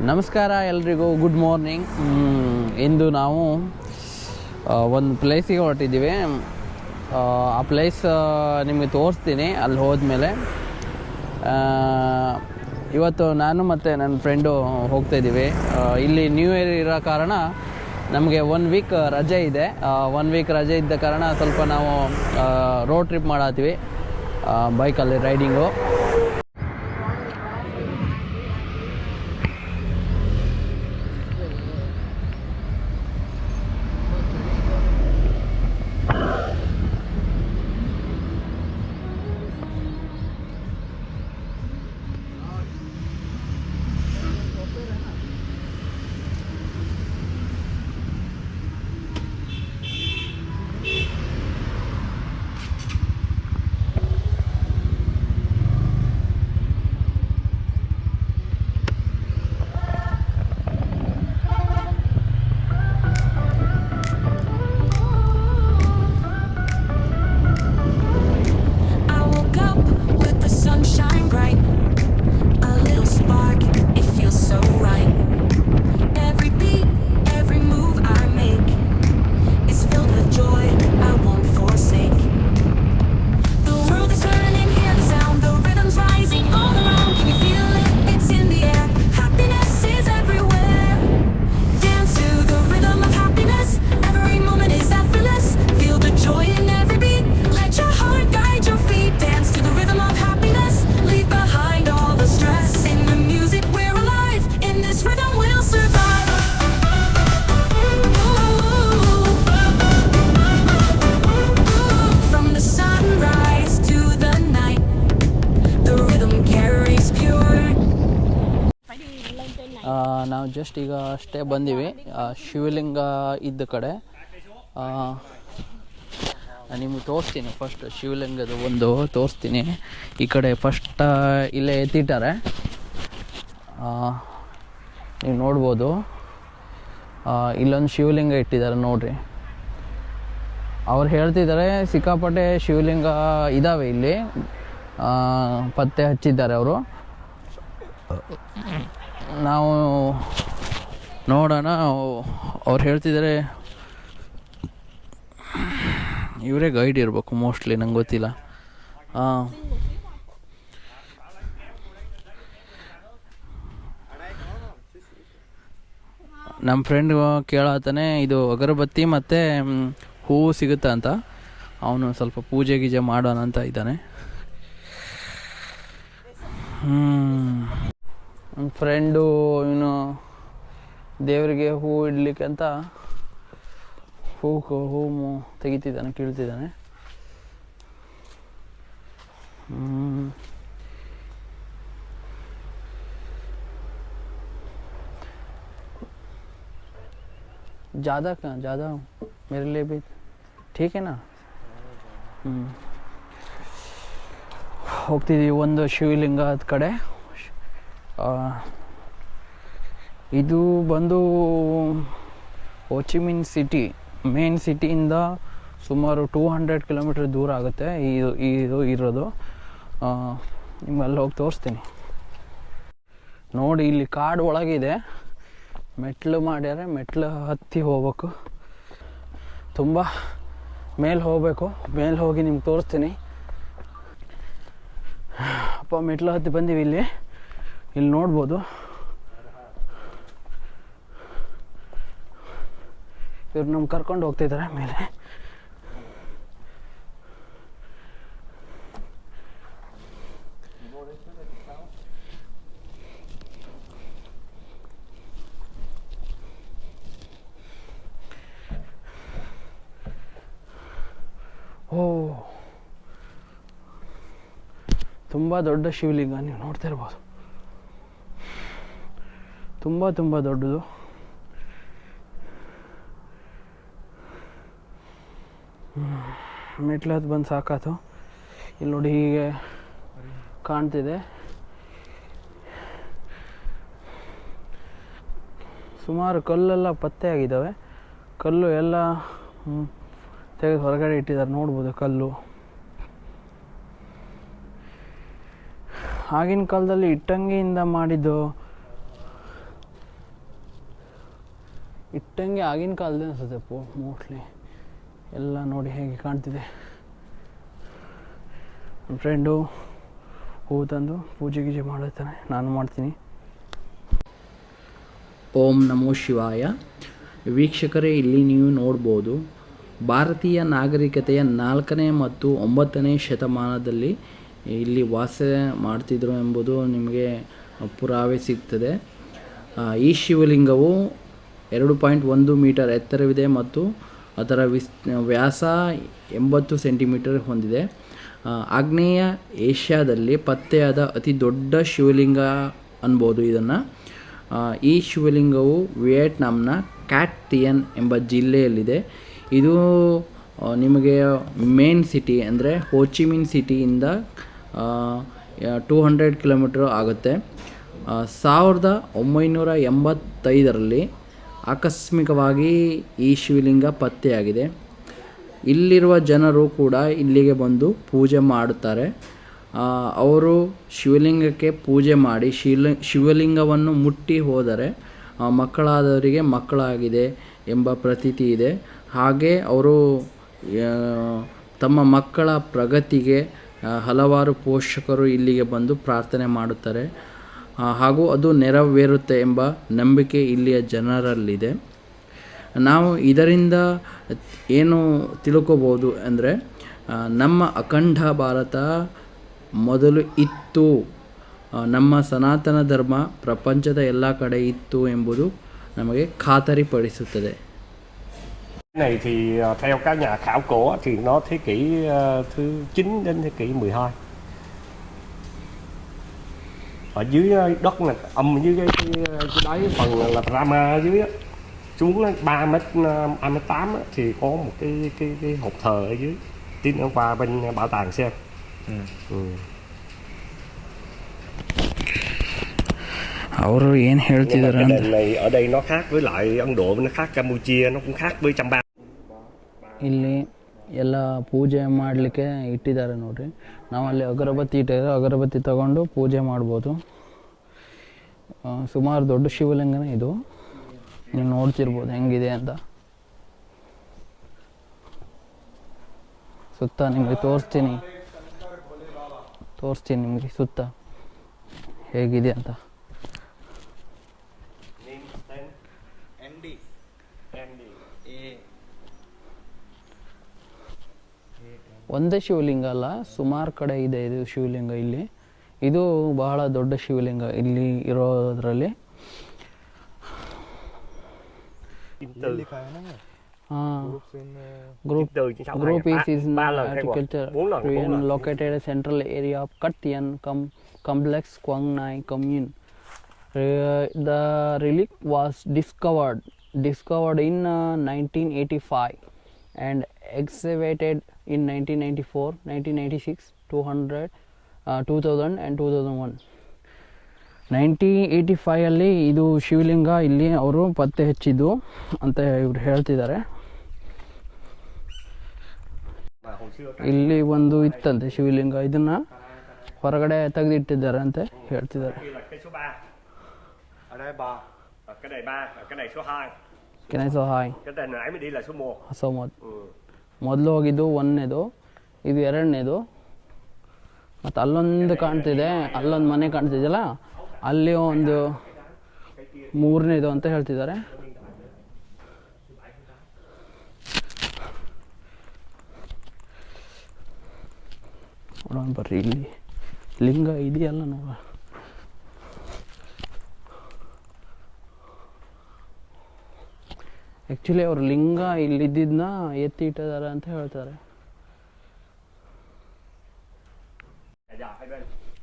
ನಮಸ್ಕಾರ ಎಲ್ರಿಗೂ good morning ಇಂದು ನಾವು ಒಂದು ಪ್ಲೇಸಿಗೆ ಹೊರಟಿದ್ದೀವಿ. ಆ, ಪ್ಲೇಸ್ ನಿಮಗೆ ತೋರಿಸ್ತೀನಿ ಅಲ್ಲಿ ಹೋದ್ಮೇಲೆ. ಇವತ್ತು ನಾನು ಮತ್ತು ನನ್ನ ಫ್ರೆಂಡು ಹೋಗ್ತಾ ಇದ್ದೀವಿ. ಇಲ್ಲಿ ನ್ಯೂ ಇಯರ್ ಇರೋ ಕಾರಣ ನಮಗೆ ಒನ್ ವೀಕ್ ರಜೆ ಇದೆ. ಒನ್ ವೀಕ್ ರಜೆ ಇದ್ದ ಕಾರಣ ಸ್ವಲ್ಪ ನಾವು ರೋಡ್ ಟ್ರಿಪ್ ಮಾಡತ್ತೀವಿ ಬೈಕಲ್ಲಿ ರೈಡಿಂಗು ನಾವು ಜಸ್ಟ್ ಈಗ ಅಷ್ಟೇ ಬಂದೀವಿ. ಶಿವಲಿಂಗ ಇದ್ದ ಕಡೆ. ನಿಮಗೆ ತೋರಿಸ್ತೀನಿ ಫಸ್ಟ್ ಶಿವಲಿಂಗದ ಒಂದು ತೋರಿಸ್ತೀನಿ. ಈ ಕಡೆ ಫಸ್ಟ್ ಇಲ್ಲೇ ಎತ್ತಿಟ್ಟಾರೆ ನೀವು ನೋಡ್ಬೋದು. ಇಲ್ಲೊಂದು ಶಿವಲಿಂಗ ಇಟ್ಟಿದ್ದಾರೆ ನೋಡ್ರಿ. ಅವ್ರು ಹೇಳ್ತಿದ್ದಾರೆ, ಸಿಕ್ಕಾಪಟ್ಟೆ ಶಿವಲಿಂಗ ಇದ್ದಾವೆ ಇಲ್ಲಿ. ಪತ್ತೆ ಹಚ್ಚಿದ್ದಾರೆ ಅವರು. ನಾವು ನೋಡೋಣ. ಅವ್ರು ಹೇಳ್ತಿದ್ದಾರೆ ಇವರೇ ಗೈಡ್ ಇರಬೇಕು ಮೋಸ್ಟ್ಲಿ ನಂಗೆ ಗೊತ್ತಿಲ್ಲ. ನಮ್ಮ ಫ್ರೆಂಡ್ ಕೇಳತ್ತಾನೆ ಇದು ಅಗರಬತ್ತಿ ಮತ್ತು ಹೂವು ಸಿಗುತ್ತಾ ಅಂತ. ಅವನು ಸ್ವಲ್ಪ ಪೂಜೆ ಗೀಜೆ ಮಾಡೋಣ ಅಂತ ಇದ್ದಾನೆ. ನನ್ನ ಫ್ರೆಂಡು ಇವನು ದೇವರಿಗೆ ಹೂ ಇಡ್ಲಿಕ್ಕೆ ಅಂತ ಹೂ ಹೂ ಮು- ತೆಗಿತಿದ್ದಾನೆ ಕೀಳ್ತಿದ್ದಾನೆ ಹ್ಮ್. ज़्यादा कहाँ ज़्यादा मेरे लिए भी ठीक है ना ಹ್ಞೂ ಹೋಗ್ತಿದ್ದೀವಿ ಒಂದು ಶಿವಲಿಂಗದ ಕಡೆ ಆ, ಇದು ಬಂದು ಹೋಚಿಮಿನ್ ಸಿಟಿ, ಮೇನ್ ಸಿಟಿಯಿಂದ ಸುಮಾರು ಟೂ ಹಂಡ್ರೆಡ್ ಕಿಲೋಮೀಟರ್ ದೂರ ಆಗುತ್ತೆ ಇದು ಇದು ಇರೋದು. ನಿಮ್ಗೆ ಹೋಗಿ ತೋರಿಸ್ತೀನಿ. ನೋಡಿ, ಇಲ್ಲಿ ಕಾಡು ಒಳಗಿದೆ. ಮೆಟ್ಲು ಮಾಡ್ಯಾರೆ, ಮೆಟ್ಲು ಹತ್ತಿ ಹೋಗ್ಬೇಕು. ತುಂಬ ಮೇಲೆ ಹೋಗಬೇಕು. ಮೇಲೆ ಹೋಗಿ ನಿಮ್ಗೆ ತೋರಿಸ್ತೀನಿ. ಅಪ್ಪ, ಮೆಟ್ಲು ಹತ್ತಿ ಬಂದೀವಿ ಇಲ್ಲಿ. ಇಲ್ಲಿ ನೋಡ್ಬೋದು. ಇವ್ರು ನಮ್ಗೆ ಕರ್ಕೊಂಡು ಹೋಗ್ತಿದ್ದಾರೆ ಮೇಲೆ ಓ. ತುಂಬ ದೊಡ್ಡ ಶಿವಲಿಂಗ ನೀವು ನೋಡ್ತಾ ಇರ್ಬೋದು. ತುಂಬ ತುಂಬ ದೊಡ್ಡದು. ಮೆಟ್ಲು ಹತ್ತು ಬಂದು ಸಾಕಾತು. ಇಲ್ಲಿ ನೋಡಿ ಹೀಗೆ ಕಾಣ್ತಿದೆ. ಸುಮಾರು ಕಲ್ಲೆಲ್ಲ ಪತ್ತೆ ಆಗಿದ್ದಾವೆ. ಕಲ್ಲು ಎಲ್ಲ ತೆಗೆದು ಹೊರಗಡೆ ಇಟ್ಟಿದ್ದಾರೆ. ನೋಡ್ಬೋದು ಕಲ್ಲು. ಆಗಿನ ಕಾಲದಲ್ಲಿ ಇಟ್ಟಂಗಿಯಿಂದ ಮಾಡಿದ್ದು ಇಟ್ಟಂಗೆ ಆಗಿನ ಕಾಲದ ಅನಿಸುತ್ತೆ ಪೋ ಮೋಸ್ಟ್ಲಿ ಎಲ್ಲ ನೋಡಿ ಹೇಗೆ ಕಾಣ್ತಿದೆ. ನನ್ನ ಫ್ರೆಂಡು ಹೂ ತಂದು ಪೂಜೆ ಗೀಜೆ ಮಾಡಿರ್ತಾನೆ ನಾನು ಮಾಡ್ತೀನಿ. ಓಂ ನಮೋ ಶಿವಾಯ. ವೀಕ್ಷಕರೇ, ಇಲ್ಲಿ ನೀವು ನೋಡ್ಬೋದು, ಭಾರತೀಯ ನಾಗರಿಕತೆಯ ನಾಲ್ಕನೇ ಮತ್ತು ಒಂಬತ್ತನೇ ಶತಮಾನದಲ್ಲಿ ಇಲ್ಲಿ ವಾಸ ಮಾಡ್ತಿದ್ರು ಎಂಬುದು ನಿಮಗೆ ಪುರಾವೆ ಸಿಗ್ತದೆ. ಈ ಶಿವಲಿಂಗವು ಎರಡು ಪಾಯಿಂಟ್ ಒಂದು ಮೀಟರ್ ಎತ್ತರವಿದೆ ಮತ್ತು ಅದರ ವಿಸ್, ವ್ಯಾಸ ಎಂಬತ್ತು ಸೆಂಟಿಮೀಟರ್ ಹೊಂದಿದೆ. ಆಗ್ನೇಯ ಏಷ್ಯಾದಲ್ಲಿ ಪತ್ತೆಯಾದ ಅತಿ ದೊಡ್ಡ ಶಿವಲಿಂಗ ಅನ್ಬೋದು ಇದನ್ನು. ಈ ಶಿವಲಿಂಗವು ವಿಯೆಟ್ನಾಂನ ಕ್ಯಾಟ್ ತಿಯನ್ ಎಂಬ ಜಿಲ್ಲೆಯಲ್ಲಿದೆ. ಇದು ನಿಮಗೆ ಮೇನ್ ಸಿಟಿ ಅಂದರೆ ಹೋಚಿಮಿನ್ ಸಿಟಿಯಿಂದ ಟೂ ಹಂಡ್ರೆಡ್ ಕಿಲೋಮೀಟ್ರ್ ಆಗುತ್ತೆ. ಸಾವಿರದ ಒಂಬೈನೂರ ಎಂಬತ್ತೈದರಲ್ಲಿ ಆಕಸ್ಮಿಕವಾಗಿ ಈ ಶಿವಲಿಂಗ ಪತ್ತೆಯಾಗಿದೆ. ಇಲ್ಲಿರುವ ಜನರು ಕೂಡ ಇಲ್ಲಿಗೆ ಬಂದು ಪೂಜೆ ಮಾಡುತ್ತಾರೆ. ಅವರು ಶಿವಲಿಂಗಕ್ಕೆ ಪೂಜೆ ಮಾಡಿ ಶಿವಲಿಂಗ ಶಿವಲಿಂಗವನ್ನು ಮುಟ್ಟಿ ಹೋದರೆ ಮಕ್ಕಳಾದವರಿಗೆ ಮಕ್ಕಳಾಗಿದೆ ಎಂಬ ಪ್ರತೀತಿ ಇದೆ. ಹಾಗೆ ಅವರು ತಮ್ಮ ಮಕ್ಕಳ ಪ್ರಗತಿಗೆ ಹಲವಾರು ಪೋಷಕರು ಇಲ್ಲಿಗೆ ಬಂದು ಪ್ರಾರ್ಥನೆ ಮಾಡುತ್ತಾರೆ. ಹಾಗೂ ಅದು ನೆರವೇರುತ್ತೆ ಎಂಬ ನಂಬಿಕೆ ಇಲ್ಲಿಯ ಜನರಲ್ಲಿದೆ. ನಾವು ಇದರಿಂದ ಏನು ತಿಳ್ಕೋಬೋದು ಅಂದರೆ ನಮ್ಮ ಅಖಂಡ ಭಾರತ ಮೊದಲು ಇತ್ತು. ನಮ್ಮ ಸನಾತನ ಧರ್ಮ ಪ್ರಪಂಚದ ಎಲ್ಲ ಕಡೆ ಇತ್ತು ಎಂಬುದು ನಮಗೆ ಖಾತರಿಪಡಿಸುತ್ತದೆ. Này thì theo các nhà khảo cổ thì nó thế kỷ thứ 9 đến thế kỷ 12 ở dưới à, đất này âm dưới cái, cái, cái đáy phần là drama ở dưới á, xuống á, 3 mét à, 2 mét 8 á, thì có một cái cái cái hộp thờ ở dưới tiến ở qua bên bảo tàng xem ừ. ಅವರು ಏನು Nhưng mà ಹೇಳ್ತಿದ್ದಾರೆ cái ಅಂದರೆ đền này ở đây nó khác với lại Ấn Độ nó khác Campuchia nó cũng khác với Chamba ಇಲ್ಲಿ ಎಲ್ಲ ಪೂಜೆ ಮಾಡಲಿಕ್ಕೆ ಇಟ್ಟಿದ್ದಾರೆ ನೋಡಿರಿ. ನಾವು ಅಲ್ಲಿ ಅಗರಬತ್ತಿ ಇಟ್ಟಿದ್ದಾರೆ ಅಗರಬತ್ತಿ ತಗೊಂಡು ಪೂಜೆ ಮಾಡ್ಬೋದು. ಸುಮಾರು ದೊಡ್ಡ ಶಿವಲಿಂಗನೇ ಇದು. ನೀವು ನೋಡ್ತಿರ್ಬೋದು ಹೆಂಗಿದೆ ಅಂತ. ಸುತ್ತ ನಿಮಗೆ ತೋರಿಸ್ತೀನಿ. ತೋರಿಸ್ತೀನಿ ನಿಮಗೆ ಸುತ್ತ. ಹೇಗಿದೆ ಅಂತ. ಒಂದೇ ಶಿವಲಿಂಗ ಅಲ್ಲ ಸುಮಾರು ಕಡೆ ಇದೆ ಇದು ಶಿವಲಿಂಗ ಇಲ್ಲಿ. ಇದು ಬಹಳ ದೊಡ್ಡ ಶಿವಲಿಂಗ ಇಲ್ಲಿ ಇರೋದ್ರಲ್ಲಿ. Group is located central area cut ಎನ್ ಕಮ್ complex Quang Naik commune the relic was discovered discovered in nineteen eighty five and excavated in 1994, 1996, 200, uh, 2000 and 2001. Nineteen eighty ಫೈಯಲ್ಲಿ ಇದು ಶಿವಲಿಂಗ ಇಲ್ಲಿ ಅವರು ಪತ್ತೆ ಹಚ್ಚಿದ್ದು ಅಂತ ಇವರು ಹೇಳ್ತಿದ್ದಾರೆ. ಇಲ್ಲಿ ಒಂದು ಇತ್ತಂತೆ ಶಿವಲಿಂಗ ಇದನ್ನ ಹೊರಗಡೆ ತೆಗೆದಿಟ್ಟಿದ್ದಾರೆ ಅಂತ ಹೇಳ್ತಿದ್ದಾರೆ. Là cái số 3 ở đây 3 ở cái này 3 ở cái này số 2 ಕೆನೆ ಸಹಾಯ್ cái tên nãy mới đi là số 1 ಹೊಸ ಮೊದ್ ừ. ಮೊದಲು ಹೋಗಿದ್ದು ಒಂದನೇದು, ಇದು ಎರಡನೇದು ಮತ್ತು ಅಲ್ಲೊಂದು ಕಾಣ್ತಿದೆ, ಅಲ್ಲೊಂದು ಮನೆ ಕಾಣ್ತಿದೆಯಲ್ಲ, ಅಲ್ಲಿ ಒಂದು ಮೂರನೇದು ಅಂತ ಹೇಳ್ತಿದ್ದಾರೆ ನೋಡೋಣ ಬರ್ರಿ, ಇಲ್ಲಿ ಲಿಂಗ ಇದೆಯಲ್ಲ ನೋಡ ಆ್ಯಕ್ಚುಲಿ ಅವ್ರ ಲಿಂಗ ಇಲ್ಲಿದ್ದನ್ನ ಎತ್ತಿ ಇಟ್ಟಿದ್ದಾರೆ ಅಂತ ಹೇಳ್ತಾರೆ.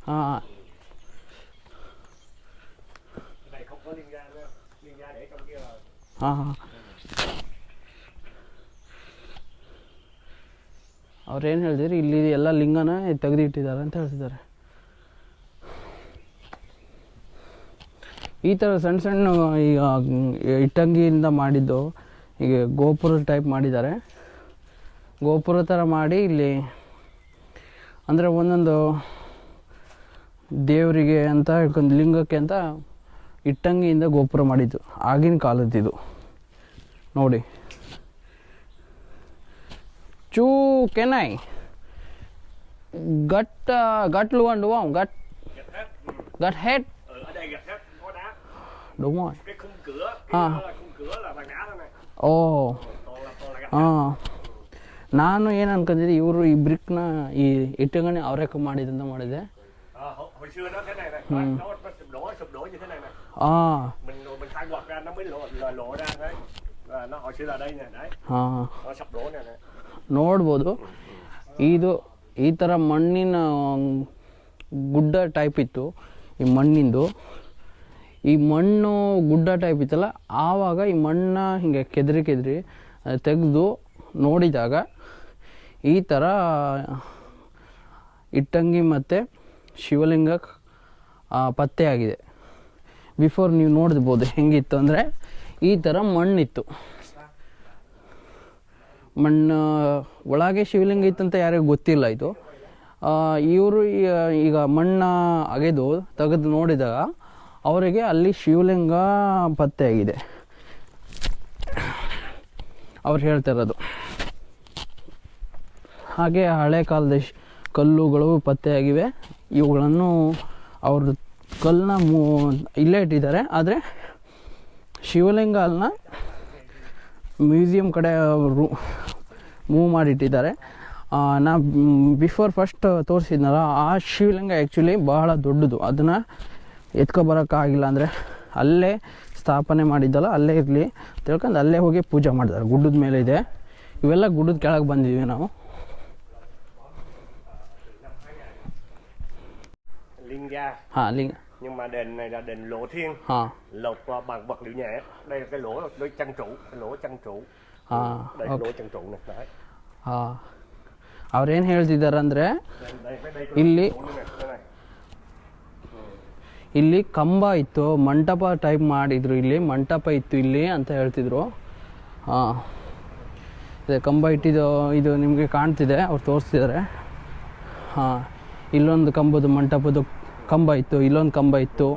ಹಾಂ. ಹಾಂ ಹಾಂ. ಅವ್ರೇನು ಹೇಳ್ತಿದ್ರು ಇಲ್ಲಿ ಎಲ್ಲ ಲಿಂಗನ ತೆಗೆದಿಟ್ಟಿದ್ದಾರೆ ಅಂತ ಹೇಳ್ತಿದ್ದಾರೆ. ಈ ಥರ ಸಣ್ಣ ಸಣ್ಣ ಈಗ ಇಟ್ಟಂಗಿಯಿಂದ ಮಾಡಿದ್ದು ಈಗ ಗೋಪುರ ಟೈಪ್ ಮಾಡಿದ್ದಾರೆ. ಗೋಪುರ ಥರ ಮಾಡಿ ಇಲ್ಲಿ ಅಂದರೆ ಒಂದೊಂದು ದೇವರಿಗೆ ಅಂತ ಹೇಳ್ಕೊಂಡು ಲಿಂಗಕ್ಕೆ ಅಂತ ಇಟ್ಟಂಗಿಯಿಂದ ಗೋಪುರ ಮಾಡಿದ್ದು. ಆಗಿನ ಕಾಲದ್ದಿದು ನೋಡಿ. ಚೂ ಕೆನೈ ಗಟ್ ಗಟ್ gật ಗಟ್ ಗಟ್ không gật gật hết ừ, ở đây gạch hết có đá đúng rồi. À. ồ. À. ನಾನು ಏನು ಅನ್ಕೊಂಡಿದ್ದೆ ಇವರು ಈ ಬ್ರಿಕ್ನ ಈ ಇಟ್ಟಂಗಣಿ ಅವರೇ ಮಾಡಿದ್ರು ಅಂತ ಮಾಡಿದೆ? ನೋಡ್ಬೋದು. ಇದು ಈ ತರ ಮಣ್ಣಿನ ಗುಡ್ಡ ಟೈಪ್ ಇತ್ತು. ಈ ಮಣ್ಣಿಂದು. ಈ ಮಣ್ಣು ಗುಡ್ಡ ಟೈಪ್ ಇತ್ತಲ್ಲ, ಆವಾಗ ಈ ಮಣ್ಣ ಹಿಂಗೆ ಕೆದರಿ ಕೆದರಿ ತೆಗೆದು ನೋಡಿದಾಗ ಈ ಥರ ಇಟ್ಟಂಗಿ ಮತ್ತು ಶಿವಲಿಂಗ ಪತ್ತೆಯಾಗಿದೆ. ಬಿಫೋರ್ ನೀವು ನೋಡ್ಬೋದು ಹೆಂಗಿತ್ತು ಅಂದರೆ ಈ ಥರ ಮಣ್ಣಿತ್ತು. ಮಣ್ಣು ಒಳಗೆ ಶಿವಲಿಂಗ ಇತ್ತಂತ ಯಾರಿಗೂ ಗೊತ್ತಿಲ್ಲ ಇದು. ಇವರು ಈಗ ಮಣ್ಣ ಅಗೆದು ತೆಗೆದು ನೋಡಿದಾಗ ಅವರಿಗೆ ಅಲ್ಲಿ ಶಿವಲಿಂಗ ಪತ್ತೆಯಾಗಿದೆ. ಅವ್ರು ಹೇಳ್ತಾ ಇರೋದು. ಹಾಗೆ ಹಳೆ ಕಾಲದ ಕಲ್ಲುಗಳು ಪತ್ತೆಯಾಗಿವೆ. ಇವುಗಳನ್ನು ಅವರು ಕಲ್ಲನ್ನ ಮೂ, ಇಲ್ಲೇ ಇಟ್ಟಿದ್ದಾರೆ. ಆದರೆ ಶಿವಲಿಂಗ ಅಲ್ಲನ್ನ ಮ್ಯೂಸಿಯಂ ಕಡೆ ಅವರು ಮೂವ್ ಮಾಡಿಟ್ಟಿದ್ದಾರೆ. ನಾ, ಬಿಫೋರ್ ಫಸ್ಟ್ ತೋರಿಸಿದ್ನಲ್ಲ, ಆ ಶಿವಲಿಂಗ ಆ್ಯಕ್ಚುಲಿ ಬಹಳ ದೊಡ್ಡದು. ಅದನ್ನು ಎತ್ಕೊಬರೋಕ್ಕಾಗಿಲ್ಲ ಅಂದರೆ ಅಲ್ಲೇ ಸ್ಥಾಪನೆ ಮಾಡಿದ್ದಲ್ಲ ಅಲ್ಲೇ ಇರಲಿ ತಿಳ್ಕೊಂಡು ಅಲ್ಲೇ ಹೋಗಿ ಪೂಜೆ ಮಾಡಿದ್ದಾರೆ ಗುಡ್ಡದ ಮೇಲೆ ಇದೆ ಇವೆಲ್ಲ ಗುಡ್ಡದ ಕೆಳಗೆ ಬಂದಿದ್ವಿ ನಾವು ಹಾಂ ಲಿಂಗ nhưng mà đền này là đền lỗ thiên ಹಾಂ lột qua bằng vật liệu nhẹ đây là cái lỗ lỗ chân trụ cái lỗ trụ ಹಾಂ đây okay. lỗ trụ này đấy ಹಾಂ ಅವ್ರೇನು ಹೇಳ್ತಿದ್ದಾರೆ ಅಂದರೆ đây đây cái đây Illi. trụ này, đây này ಇಲ್ಲಿ ಕಂಬ ಇತ್ತು ಮಂಟಪ type ಮಾಡಿದ್ರು ಇಲ್ಲಿ ಮಂಟಪ ಇತ್ತು ಇಲ್ಲಿ ಅಂತ ಹೇಳ್ತಿದ್ರು. ಹಾಂ ಇದೆ ಕಂಬ ಇಟ್ಟಿದ್ದು ಇದು ನಿಮಗೆ ಕಾಣ್ತಿದೆ ಅವ್ರು ತೋರಿಸ್ತಿದ್ದಾರೆ ಹಾಂ ಇಲ್ಲೊಂದು ಕಂಬದ ಮಂಟಪದ ಕಂಬ ಇತ್ತು ಇಲ್ಲೊಂದು ಕಂಬ ಇತ್ತು.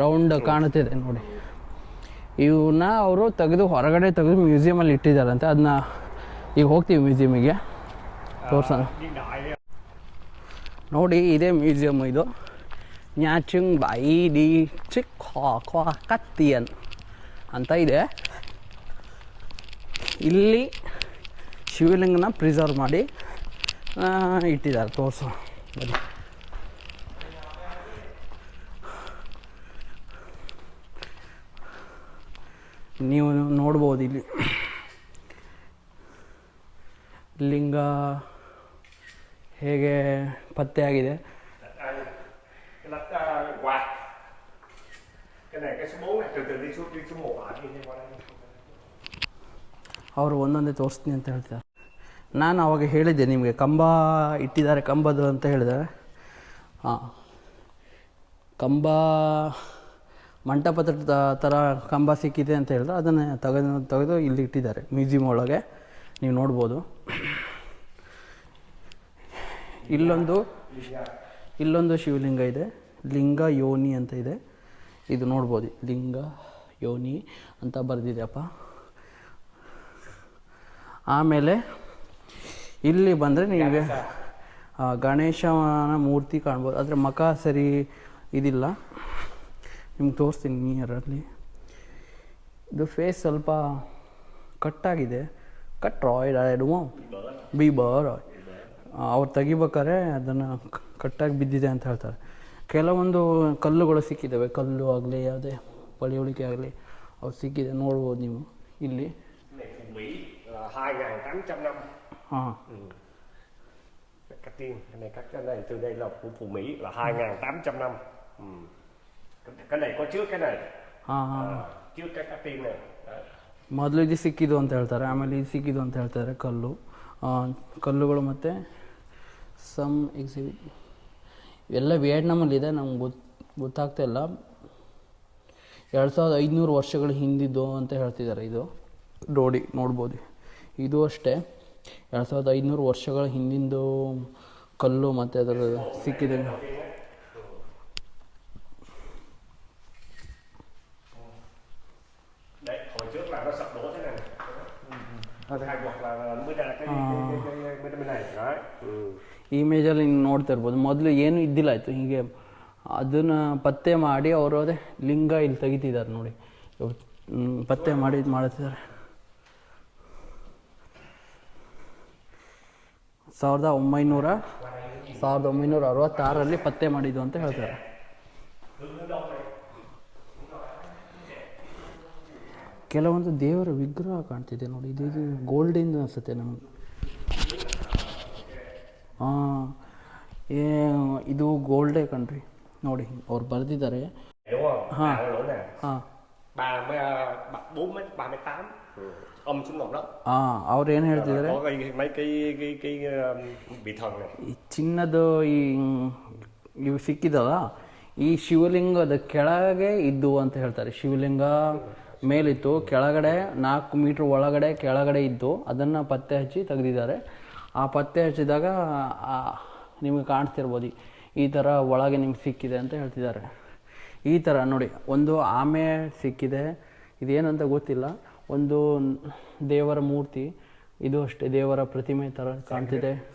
ರೌಂಡ್ ಕಾಣುತ್ತಿದೆ ನೋಡಿ. ಇವನ್ನ ಅವರು ತೆಗೆದು ಹೊರಗಡೆ ತೆಗೆದು ಮ್ಯೂಸಿಯಮಲ್ಲಿ ಇಟ್ಟಿದ್ದಾರಂತೆ ಅದನ್ನ ಈಗ ಹೋಗ್ತೀವಿ ಮ್ಯೂಸಿಯಮಿಗೆ ತೋರ್ಸೋಣ. ನೋಡಿ ಇದೇ ಮ್ಯೂಸಿಯಮ್ ಇದು. ನ್ಯಾಚಿಂಗ್ ಬೈ ಡಿ ಚಿಕ್ ಖಾ ಖಾ ಕತ್ತಿಯನ್ ಅಂತ ಇದೆ ಇಲ್ಲಿ ಶಿವಲಿಂಗನ ಪ್ರಿಸರ್ವ್ ಮಾಡಿ. ಇಟ್ಟಿದ್ದಾರೆ, ತೋರಿಸೋ. ಬನ್ನಿ. ನೀವು ನೋಡ್ಬೋದು ಇಲ್ಲಿ. ಲಿಂಗ ಹೇಗೆ ಪತ್ತೆಯಾಗಿದೆ. Cái lắp uh, quạt. Cái này cái số 4 này từ từ đi xuống đi số 1 lại đi qua đây. ಅವರು ಒಂದೊಂದೇ ತೋರಿಸ್ತೀನಿ ಅಂತ ಹೇಳ್ತಾರೆ. ನಾನು ಅವಾಗ ಹೇಳಿದ್ದೆ ನಿಮಗೆ ಕಂಬ ಇಟ್ಟಿದ್ದಾರೆ ಕಂಬದು ಅಂತ ಹೇಳಿದೆ. ಹಾಂ. ಕಂಬ ಮಂಟಪದ ಥರ ಕಂಬ ಸಿಕ್ಕಿದೆ ಅಂತ ಹೇಳಿದ್ರೆ ಅದನ್ನು ತೆಗೆದು ತೆಗೆದು ಇಲ್ಲಿ ಇಟ್ಟಿದ್ದಾರೆ ಮ್ಯೂಸಿಯಂ ಒಳಗೆ. ನೀವು ನೋಡ್ಬೋದು. ಇಲ್ಲೊಂದು ಇಲ್ಲೊಂದು ಶಿವಲಿಂಗ ಇದೆ. ಲಿಂಗ ಯೋನಿ ಅಂತ ಇದೆ. ಇದು ನೋಡ್ಬೋದು. ಲಿಂಗ ಯೋನಿ ಅಂತ ಬರೆದಿದೆಯಪ್ಪ. ಆಮೇಲೆ ಇಲ್ಲಿ ಬಂದರೆ ನಿಮಗೆ ಗಣೇಶನ ಮೂರ್ತಿ ಕಾಣ್ಬೋದು. ಆದರೆ ಮಖ ಸರಿ ಇದಿಲ್ಲ. ನಿಮ್ಗೆ ತೋರಿಸ್ತೀನಿ ನಿಯರಲ್ಲಿ ಇದು ಫೇಸ್ ಸ್ವಲ್ಪ ಕಟ್ಟಾಗಿದೆ ಕಟ್ ರಾಯ್ಡ್ ಆಯ್ಡುವ ಬಿ ಬರ್ ಅವ್ರು ತೆಗಿಬೇಕಾದ್ರೆ ಅದನ್ನು ಕಟ್ಟಾಗಿ ಬಿದ್ದಿದೆ ಅಂತ ಹೇಳ್ತಾರೆ. ಕೆಲವೊಂದು ಕಲ್ಲುಗಳು ಸಿಕ್ಕಿದ್ದಾವೆ ಕಲ್ಲು ಆಗಲಿ ಯಾವುದೇ ಪಳಿಯುಳಿಕೆ ಆಗಲಿ ಅವು ಸಿಕ್ಕಿದೆ. ನೋಡ್ಬೋದು ನೀವು ಇಲ್ಲಿ. này phù 2.800 năm ಹಾಂ cắt tiên cái này cắt cái này từ đây là của phù mỹ là 2.800 năm ừ. cái, cái này có trước cái này ಹಾಂ ಹಾಂ. à, trước cái cắt tiên này ಮೊದಲು ಇದು ಸಿಕ್ಕಿದ್ದು ಅಂತ ಹೇಳ್ತಾರೆ. ಆಮೇಲೆ ಇದು ಸಿಕ್ಕಿದ್ದು ಅಂತ ಹೇಳ್ತಾರೆ ಕಲ್ಲು. ಕಲ್ಲುಗಳು ಮತ್ತು ಸಮ್ ಎಕ್ಸಿಬಿಟ್ ಇವೆಲ್ಲ ವಿಯೆಟ್ನಾಮಲ್ಲಿದೆ ನಮ್ಗೆ ಗೊತ್ತು ಗೊತ್ತಾಗ್ತಾ ಇಲ್ಲ. ಎರಡು ಸಾವಿರದ ಐದುನೂರು ವರ್ಷಗಳ ಹಿಂದಿದ್ದು ಅಂತ ಹೇಳ್ತಿದ್ದಾರೆ ಇದು. ನೋಡಿ ನೋಡ್ಬೋದು. ಇದು ಅಷ್ಟೇ. ಎರಡು ಸಾವಿರದ ಐದುನೂರು ವರ್ಷಗಳ ಹಿಂದಿಂದು ಕಲ್ಲು ಮತ್ತು ಅದರ ಸಿಕ್ಕಿದೆ. Đấy hồi trước là nó sập đổ hai hoặc là mới ra cái, cái, cái, cái, cái bên bên này đấy ừ. ಈ ಇಮೇಜಲ್ಲಿ ಹಿಂಗೆ ನೋಡ್ತಾ ಇರ್ಬೋದು. ಮೊದಲು ಏನು ಇದ್ದಿಲ್ಲ ಆಯಿತು. ಹೀಗೆ ಅದನ್ನು ಪತ್ತೆ ಮಾಡಿ ಅವರು ಅದೇ ಲಿಂಗ ಇಲ್ಲಿ ತೆಗಿತಿದ್ದಾರೆ ನೋಡಿ. ಪತ್ತೆ ಮಾಡಿ ಇದು ಮಾಡ್ತಿದ್ದಾರೆ. ಸಾವಿರದ ಒಂಬೈನೂರ ಸಾವಿರದ ಒಂಬೈನೂರ ಅರವತ್ತಾರರಲ್ಲಿ ಪತ್ತೆ ಮಾಡಿದ್ದು ಅಂತ ಹೇಳ್ತಾರೆ. ಕೆಲವೊಂದು ದೇವರ ವಿಗ್ರಹ ಕಾಣ್ತಿದೆ ನೋಡಿ. ಇದು ಗೋಲ್ಡಿಂದು ಅನಿಸುತ್ತೆ ನಮಗೆ. ಏ ಇದು ಗೋಲ್ಡೆ ಕಣ್ರಿ. ನೋಡಿ ಅವ್ರು ಬರೆದಿದ್ದಾರೆ. ಹಾಂ. ಅವ್ರು ಏನು ಹೇಳ್ತಿದ್ದಾರೆ? Um, ಈ ಚಿನ್ನದ ಈ ಇವು ಸಿಕ್ಕಿದಲ್ಲ ಈ ಶಿವಲಿಂಗದ ಕೆಳಗೆ ಇದ್ದು ಅಂತ ಹೇಳ್ತಾರೆ. ಶಿವಲಿಂಗ ಮೇಲಿತ್ತು ಕೆಳಗಡೆ ನಾಲ್ಕು ಮೀಟ್ರ್ ಒಳಗಡೆ ಕೆಳಗಡೆ ಇದ್ದು ಅದನ್ನು ಪತ್ತೆ ಹಚ್ಚಿ ತೆಗೆದಿದ್ದಾರೆ. ಆ ಪತ್ತೆ ಹಚ್ಚಿದಾಗ ನಿಮಗೆ ಕಾಣಿಸ್ತಿರ್ಬೋದು ಈ- ಥರ ಒಳಗೆ ನಿಮ್ಗೆ ಸಿಕ್ಕಿದೆ ಅಂತ ಹೇಳ್ತಿದ್ದಾರೆ. ಈ ಥರ ನೋಡಿ ಒಂದು ಆಮೆ ಸಿಕ್ಕಿದೆ. ಇದೇನಂತ ಗೊತ್ತಿಲ್ಲ. ಒಂದು ದೇವರ ಮೂರ್ತಿ ಇದು ಅಷ್ಟೇ ದೇವರ ಪ್ರತಿಮೆ ಥರ ಕಾಣ್ತಿದೆ.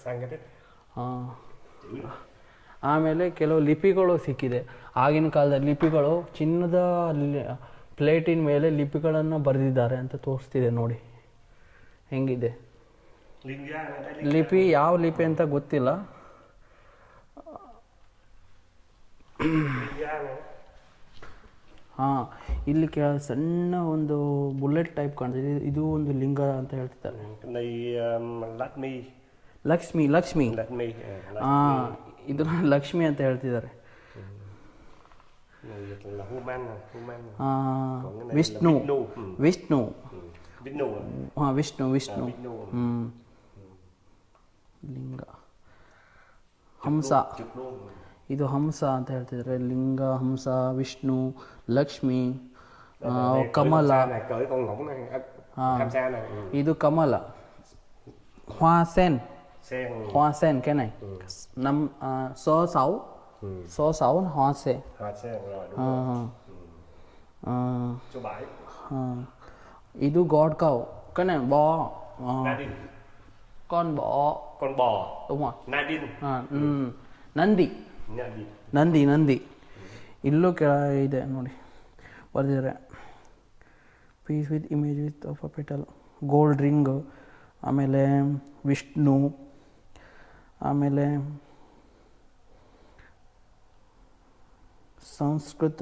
ಆಮೇಲೆ ಕೆಲವು ಲಿಪಿಗಳು ಸಿಕ್ಕಿದೆ. ಆಗಿನ ಕಾಲದ ಲಿಪಿಗಳು ಚಿನ್ನದ ಪ್ಲೇಟಿನ ಮೇಲೆ ಲಿಪಿಗಳನ್ನು ಬರೆದಿದ್ದಾರೆ ಅಂತ ತೋರಿಸ್ತಿದೆ ನೋಡಿ. ಹೆಂಗಿದೆ liên gia này đây ಲಿಪಿ ಯಾವ ಲಿಪಿ ಅಂತ ಗೊತ್ತಿಲ್ಲ. ಹಾ ಇಲ್ಲಿ ಕೆ ಸಣ್ಣ ಒಂದು ಬುಲೆಟ್ ಟೈಪ್ ಕಾಣ್ತಿದೆ. ಇದು ಒಂದು ಲಿಂಗ ಅಂತ ಹೇಳ್ತಿದ್ದಾರೆ. ಲಕ್ಷ್ಮಿ. ಲಕ್ಷ್ಮಿ ಲಕ್ಷ್ಮಿ. ಹಾ ಇದನ್ನ ಲಕ್ಷ್ಮಿ. ಅಂತ ಹೇಳ್ತಿದ್ದಾರೆ. ವಿಷ್ಣು. ವಿಷ್ಣು. ಹಾಂ ವಿಷ್ಣು ವಿಷ್ಣು. ಹ್ಞೂ ಲಿಂಗ ಹಂಸ chụp luôn ಇದು ಹಂಸ ಅಂತ ಹೇಳ್ತಿದ್ದಾರೆ ಲಿಂಗ ಹಂಸ ವಿಷ್ಣು ಲಕ್ಷ್ಮಿ ಆ, Này, cởi ಕಮಲ con sa này cởi con ngỗng này À. tham sa này ừ. ಇದು ಕಮಲ ಹ್ವಾಸೆನ್ sen ಹ್ವಾಸೆನ್ ಕೆನೈ ನಮ್ಮ ಆ, ಸೋ ಸಾವು ừ. ಸೋ ಸಾವು ಹ್ವಾಸೆ hoa sen rồi đúng ಹಾಂ rồi ಹಾಂ số bảy ಹಾಂ ಇದು ಗಾಡ್ ಕಾವ್ ಕನೆ ಬೋ Nadine con bọ con bò. Đúng rồi. Nadin ಹಾಂ ಹ್ಞೂ ನಂದಿ ನಂದಿ ನಂದಿ ಇಲ್ಲೂ ಕೆಳ ಇದೆ ನೋಡಿ. ಬರೆದಿದ್ದಾರೆ piece with image with of a petal gold ring ಆಮೇಲೆ ವಿಷ್ಣು ಆಮೇಲೆ ಸಂಸ್ಕೃತ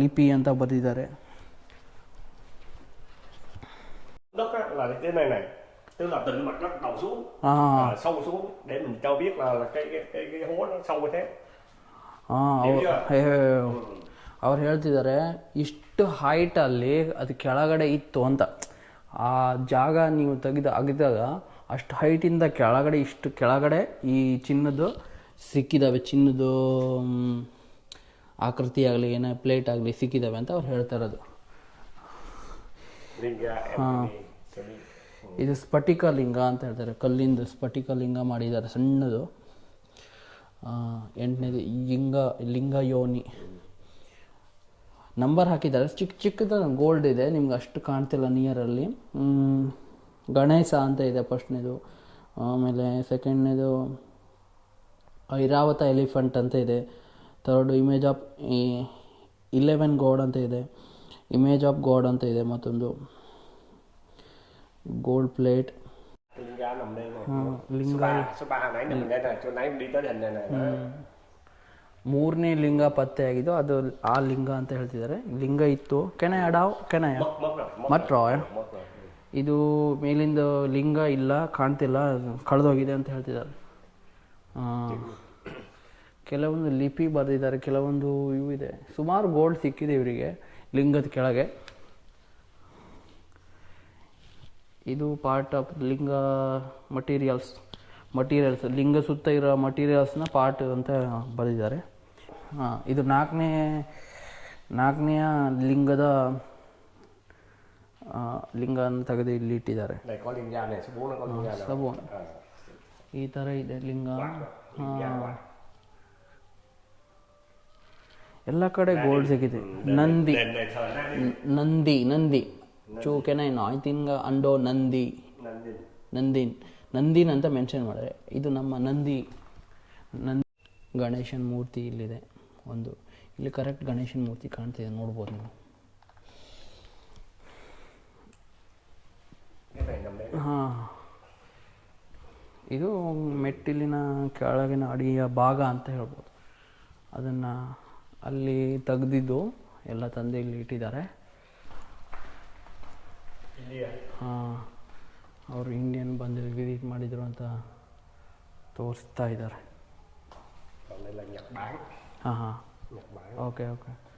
ಲಿಪಿ ಅಂತ ಬರೆದಿದ್ದಾರೆ. Tức là từ mặt đất đầu xuống à. à, sâu xuống để mình cho biết là, là cái, cái cái cái hố nó sâu như thế. ಹಾಂ ಇದೆಯಾ? ಅವ್ರು ಹೇಳ್ತಿದ್ದಾರೆ ಇಷ್ಟು ಹೈಟ್ ಅಲ್ಲಿ ಅದು ಕೆಳಗಡೆ ಇತ್ತು ಅಂತ. ಆ ಜಾಗ ನೀವು ತೆಗೆದು ಅಗಿದಾಗ ಅಷ್ಟು ಹೈಟಿಂದ ಕೆಳಗಡೆ ಇಷ್ಟು ಕೆಳಗಡೆ ಈ ಚಿನ್ನದ್ದು ಸಿಕ್ಕಿದ್ದಾವೆ ಚಿನ್ನದ್ದು ಆಕೃತಿ ಆಗಲಿ ಏನೇ ಪ್ಲೇಟ್ ಆಗಲಿ ಸಿಕ್ಕಿದ್ದಾವೆ ಅಂತ ಅವ್ರು ಹೇಳ್ತಾ ಇರೋದು. Liên ಇದು ಸ್ಫಟಿಕ ಲಿಂಗ ಅಂತ ಹೇಳ್ತಾರೆ. ಕಲ್ಲಿಂದ ಸ್ಫಟಿಕ ಲಿಂಗ ಮಾಡಿದ್ದಾರೆ. ಸಣ್ಣದು. ಎಂಟನೇದು ಲಿಂಗ ಲಿಂಗ ಯೋನಿ ನಂಬರ್ ಹಾಕಿದ್ದಾರೆ. ಚಿಕ್ಕ ಚಿಕ್ಕದ ಗೋಲ್ಡ್ ಇದೆ. ನಿಮ್ಗೆ ಅಷ್ಟು ಕಾಣ್ತಿಲ್ಲ ನಿಯರಲ್ಲಿ ಗಣೇಶ ಅಂತ ಇದೆ ಫಸ್ಟ್ನೇದು ಆಮೇಲೆ ಸೆಕೆಂಡ್ನೇದು ಐರಾವತ ಎಲಿಫೆಂಟ್ ಅಂತ ಇದೆ. Third image of eleven god ಅಂತ ಇದೆ. ಇಮೇಜ್ ಆಫ್ ಗಾಡ್ ಅಂತ ಇದೆ ಮತ್ತೊಂದು. Gold plate. Liên ra nằm đây à, liên số hồi nãy nằm đây này chỗ nãy đi tới hình này này đó. ಮೂರನೇ ಲಿಂಗ ಪತ್ತೆ ಆಗಿದ್ದು ಅದು ಆ ಲಿಂಗ ಅಂತ ಹೇಳ್ತಿದ್ದಾರೆ. ಲಿಂಗ ಇತ್ತು. ಕೆನೆ ಅಡಾವ್ ಕೆನಯ mất mất ಮಟ್ rồi. Roy mất rồi. Ừ. ಇದು ಮೇಲಿಂದ ಲಿಂಗ ಇಲ್ಲ ಕಾಣ್ತಿಲ್ಲ ಕಳೆದೋಗಿದೆ ಅಂತ ಹೇಳ್ತಿದ್ದಾರೆ. ಕೆಲವೊಂದು ಲಿಪಿ ಬರೆದಿದ್ದಾರೆ ಕೆಲವೊಂದು ಇವು ಇದೆ. ಸುಮಾರು ಗೋಲ್ಡ್ ಸಿಕ್ಕಿದೆ ಇವರಿಗೆ ಲಿಂಗದ ಕೆಳಗೆ. ಇದು part of linga materials materials ಲಿಂಗ ಸುತ್ತ ಇರೋ ಮಟೀರಿಯಲ್ಸ್ನ ಪಾರ್ಟ್ ಅಂತ ಬರೆದಿದ್ದಾರೆ. ಹಾಂ ಇದು ನಾಲ್ಕನೇ ನಾಲ್ಕನೆಯ ಲಿಂಗದ ಲಿಂಗ ಅಂತ ತೆಗೆದು ಇಲ್ಲಿ ಇಟ್ಟಿದ್ದಾರೆ. ಈ ಥರ ಇದೆ ಲಿಂಗ. ಎಲ್ಲ ಕಡೆ ಗೋಲ್ಡ್ ಸಿಕ್ಕಿದೆ. ನಂದಿ. ನಂದಿ ನಂದಿ. ಚೂ ಕೆನ್ ಐ ತಿಂಗ್ ಅಂಡೋ ನಂದಿ ನಂದಿನಿ ನಂದಿನ್ ಅಂತ ಮೆನ್ಷನ್ ಮಾಡಿದ್ರೆ ಇದು ನಮ್ಮ ನಂದಿ ನಂದಿ ಗಣೇಶನ ಮೂರ್ತಿ ಇಲ್ಲಿದೆ. ಒಂದು ಇಲ್ಲಿ ಕರೆಕ್ಟ್ ಗಣೇಶನ ಮೂರ್ತಿ ಕಾಣ್ತಿದೆ ನೋಡ್ಬೋದು ನೀವು. ಹಾಂ. ಇದು ಮೆಟ್ಟಿಲಿನ ಕೆಳಗಿನ ಅಡಿಯ ಭಾಗ ಅಂತ ಹೇಳ್ಬೋದು. ಅದನ್ನು ಅಲ್ಲಿ ತೆಗೆದಿದ್ದು ಎಲ್ಲ ತಂದು ಇಲ್ಲಿ ಇಟ್ಟಿದ್ದಾರೆ. ಹಾಂ ಅವರು ಇಂಡಿಯನ್ ಬಂದು ವಿಸಿಟ್ ಮಾಡಿದರು ಅಂತ ತೋರಿಸ್ತಾ ಇದ್ದಾರೆ. ಹಾಂ ಹಾಂ. Okay okay